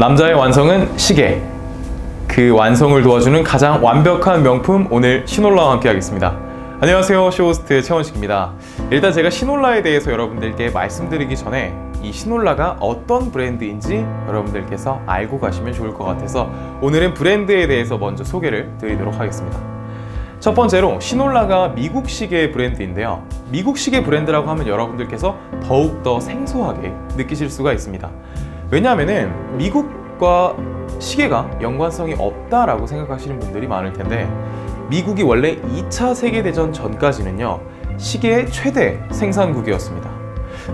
남자의 완성은 시계. 그 완성을 도와주는 가장 완벽한 명품 오늘 시놀라와 함께 하겠습니다. 안녕하세요. 쇼호스트 최원식입니다. 일단 제가 시놀라에 대해서 여러분들께 말씀드리기 전에 이 시놀라가 어떤 브랜드인지 여러분들께서 알고 가시면 좋을 것 같아서 오늘은 브랜드에 대해서 먼저 소개를 드리도록 하겠습니다. 첫 번째로 시놀라가 미국 시계 브랜드인데요. 미국 시계 브랜드라고 하면 여러분들께서 더욱더 생소하게 느끼실 수가 있습니다. 왜냐하면은 미국과 시계가 연관성이 없다라고 생각하시는 분들이 많을 텐데 미국이 원래 2차 세계대전 전까지는요 시계의 최대 생산국이었습니다.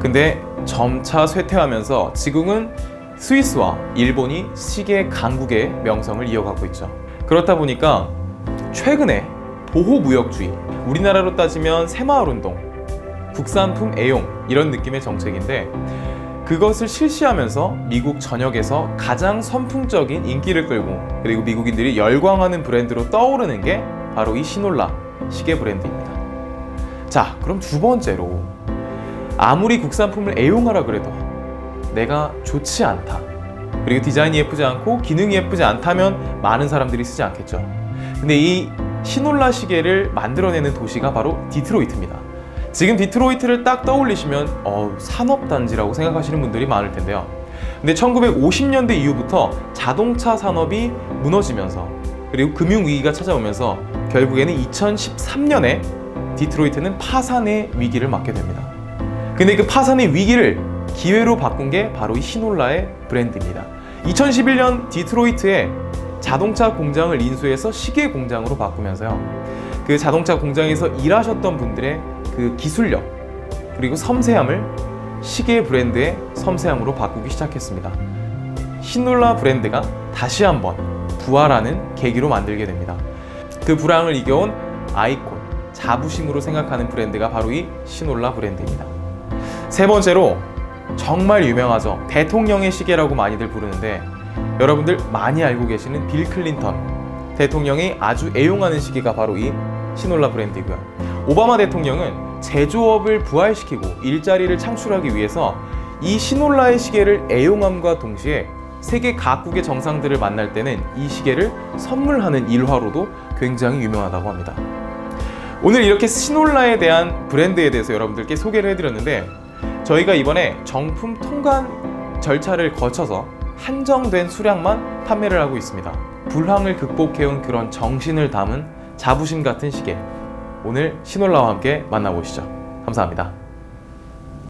근데 점차 쇠퇴하면서 지금은 스위스와 일본이 시계 강국의 명성을 이어가고 있죠. 그렇다 보니까 최근에 보호무역주의, 우리나라로 따지면 새마을운동, 국산품 애용 이런 느낌의 정책인데 그것을 실시하면서 미국 전역에서 가장 선풍적인 인기를 끌고 그리고 미국인들이 열광하는 브랜드로 떠오르는 게 바로 이 시놀라 시계 브랜드입니다. 자, 그럼 두 번째로 아무리 국산품을 애용하라 그래도 내가 좋지 않다. 그리고 디자인이 예쁘지 않고 기능이 예쁘지 않다면 많은 사람들이 쓰지 않겠죠. 근데 이 시놀라 시계를 만들어내는 도시가 바로 디트로이트입니다. 지금 디트로이트를 딱 떠올리시면 어, 산업단지라고 생각하시는 분들이 많을 텐데요. 근데 1950년대 이후부터 자동차 산업이 무너지면서 그리고 금융위기가 찾아오면서 결국에는 2013년에 디트로이트는 파산의 위기를 맞게 됩니다. 근데 그 파산의 위기를 기회로 바꾼 게 바로 이 시놀라의 브랜드입니다. 2011년 디트로이트에 자동차 공장을 인수해서 시계 공장으로 바꾸면서요. 그 자동차 공장에서 일하셨던 분들의 그 기술력 그리고 섬세함을 시계 브랜드의 섬세함으로 바꾸기 시작했습니다. 시놀라 브랜드가 다시 한번 부활하는 계기로 만들게 됩니다. 그 불황을 이겨온 아이콘, 자부심으로 생각하는 브랜드가 바로 이 시놀라 브랜드입니다. 세 번째로 정말 유명하죠. 대통령의 시계라고 많이들 부르는데 여러분들 많이 알고 계시는 빌 클린턴 대통령이 아주 애용하는 시계가 바로 이 시놀라 브랜드이고요. 오바마 대통령은 제조업을 부활시키고 일자리를 창출하기 위해서 이 시놀라의 시계를 애용함과 동시에 세계 각국의 정상들을 만날 때는 이 시계를 선물하는 일화로도 굉장히 유명하다고 합니다. 오늘 이렇게 시놀라에 대한 브랜드에 대해서 여러분들께 소개를 해드렸는데 저희가 이번에 정품 통관 절차를 거쳐서 한정된 수량만 판매를 하고 있습니다. 불황을 극복해온 그런 정신을 담은 자부심 같은 시계. 오늘 시놀라와 함께 만나보시죠. 감사합니다.